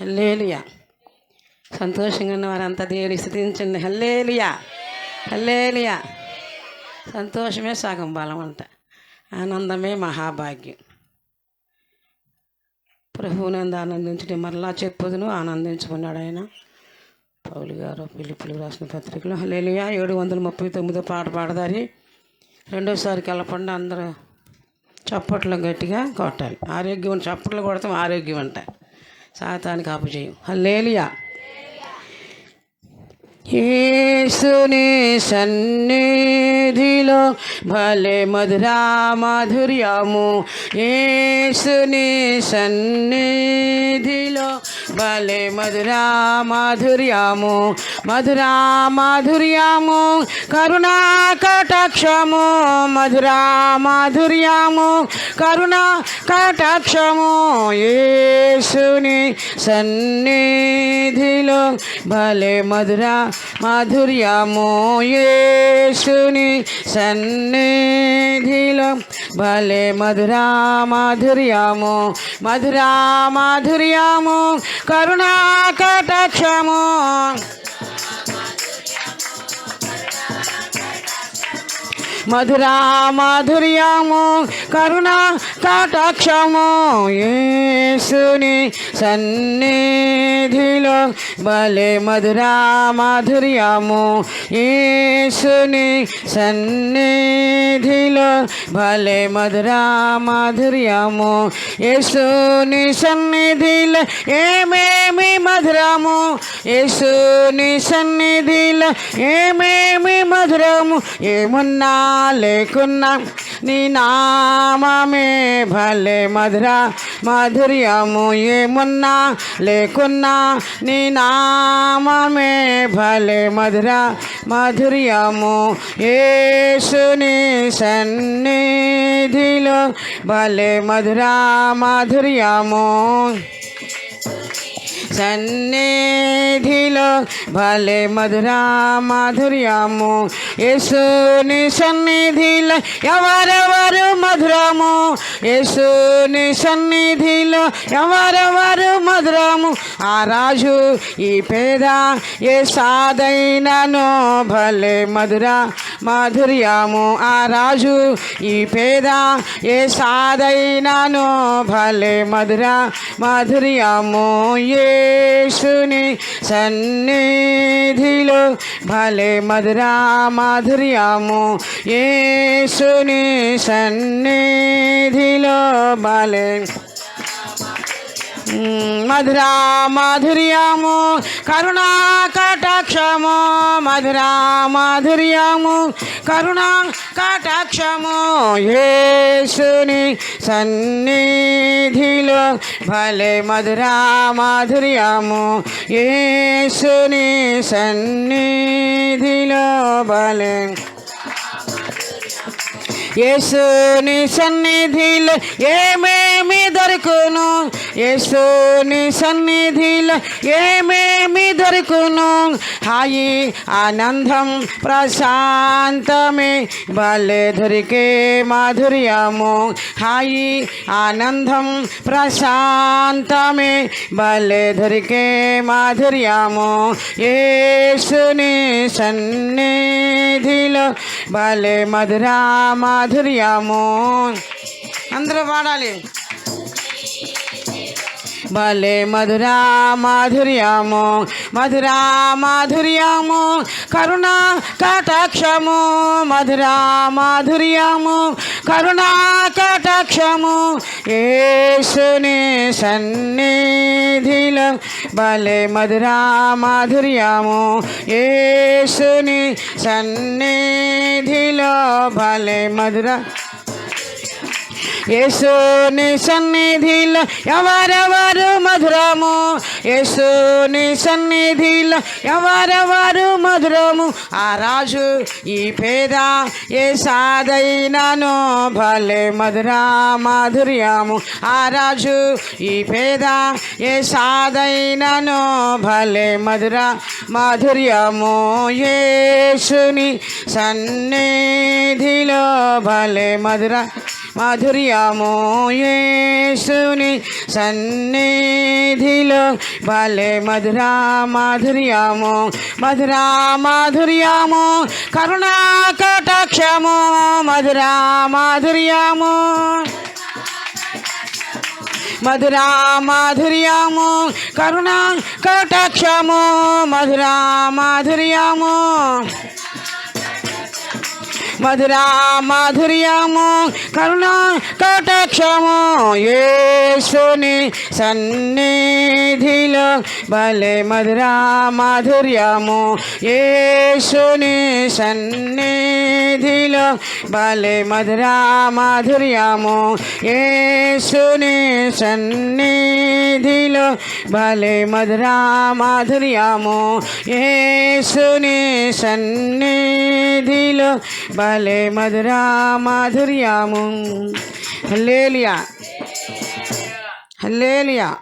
Hallelujah. సంతోషంగా ఉన్న వారంతా దేవుని స్థుతించండి. హల్లేలుయా. హల్లేలుయా. సంతోషమే సగం బలం అంట. ఆనందమే మహాభాగ్యం. ప్రభువునందు ఆనందించడం మరలా చెప్పుదును ఆనందించుకున్నాడు ఆయన. పౌలు గారు పిలుపులు రాసిన పత్రికలో హల్లేలుయా. ఏడు వందల ముప్పై తొమ్మిదో పాట పాడదారి. రెండోసారి కలపండి అందరూ చప్పట్లు గట్టిగా కొట్టాలి. ఆరోగ్యం చప్పట్లు కొడతాం ఆరోగ్యం అంట. సాతానికి అపజయం హల్లేలియా. యేసుని సన్నిధిలో భలే మధురా మాధుర్యము. యేసుని సన్నిధిలో భలే మధురా మాధుర్యము మధురా మాధుర్యము కరుణా కటాక్షము మధురా మాధుర్యము కరుణా కటాక్షము యేసుని సన్నిధిలో. భలే మధురా మాధుర్యము యేసుని సన్నిధిలో. భలే మధురా మాధుర్యము మధురా మాధుర్యము కరుణాకటక్షము. మధురా మాధుర్యము కరుణ కటాక్షము యేసుని సన్నిధిలో భలే మధురా మాధుర్యము. యేసుని సన్నిధిలో భలే మధురా మాధుర్యము. యేసుని సన్నిధిలో ఏమేమి మధురము? యేసుని సన్నిధిలో ఏమేమి మధురము? ఏమున్నా లేకున్నా నీ నామమే భలే మధుర మాధుర్యము ఏమున్నా లేకున్నా నీ నామమే భలే మధుర మాధుర్యము యేసుని సన్నిధిలో భలే మధుర మాధుర్యము సన్నిధిలో భలే మధురా మాధుర్యము. యేసుని సన్నిధిలో ఎవరెవరు మధురము యేసుని సన్నిధిలో ఎవరెవరు మధురము? ఆ రాజు ఈ పేద ఏ సాదైనను భలే మధుర మాధుర్యము. ఆ రాజు ఈ పేద ఏ సాదైనను భలే మధుర మాధుర్యము. యేసుని సన్నిధిలో భలే మధుర మాధుర్యము. యేసుని సన్నిధి సన్నిధిలో భలే మధురా మాధుర్యము కరుణా కటాక్షము మధురా మాధుర్యము కరుణా కటాక్షము యేసుని సన్నిధిలో భలే మధురా మాధుర్యము యేసుని సన్నిధిలో భలే యేసుని సన్నిధిలో ఏమేమి దొరుకును యేసుని సన్నిధిలో ఏమేమి దొరుకును? హాయి ఆనందం ప్రశాంతమే. భలే దొరికే మాధుర్యము. హాయి ఆనందం ప్రశాంతమే. భలే దొరికే మాధుర్యము. యేసుని సన్నిధిలో భలే మధురా మాధుర్యము. అందరూ పాడాలి. భలే మధురా మాధుర్యము మధురా మాధుర్యము కరుణా కటాక్షము మధురా మాధుర్యము కరుణా కటాక్షము ఏసుని సన్నిధిలో భలే మధురా మాధుర్యము ఏసుని సన్నిధిలో భలే మధురా యేసుని సన్నిధిలో ఎవరెవరు మధురము? యేసుని సన్నిధిలో ఎవరెవరు మధురము? ఆ రాజు ఈ పేద ఏ సాదైనను భలే మధురా మాధుర్యము. ఆ రాజు ఈ పేద ఏ సాదైనను భలే మధురా మాధుర్యము. యేసుని సన్నిధిలో భలే మధురా మధుర్యమోయేసుని సన్నిధిలో భలే మధురా మాధుర్యము మధురా మాధుర్యము కరుణా కటాక్షము మధురా మాధుర్యము మధురా మాధుర్యము కరుణా కటాక్షము మధురా మాధుర్యము మధురా మాధుర్యము కరుణా కటాక్షము యేసుని సన్నిధిలో భలే మధురా మాధుర్యము యేసుని సన్నిధిలో భలే మధురా మాధుర్యము యేసుని సన్నిధిలో భలే మధురా మాధుర్యము యేసుని సన్నిధిలో భలే మధురా మాధుర్యము. హల్లేలియా. హల్లేలియా.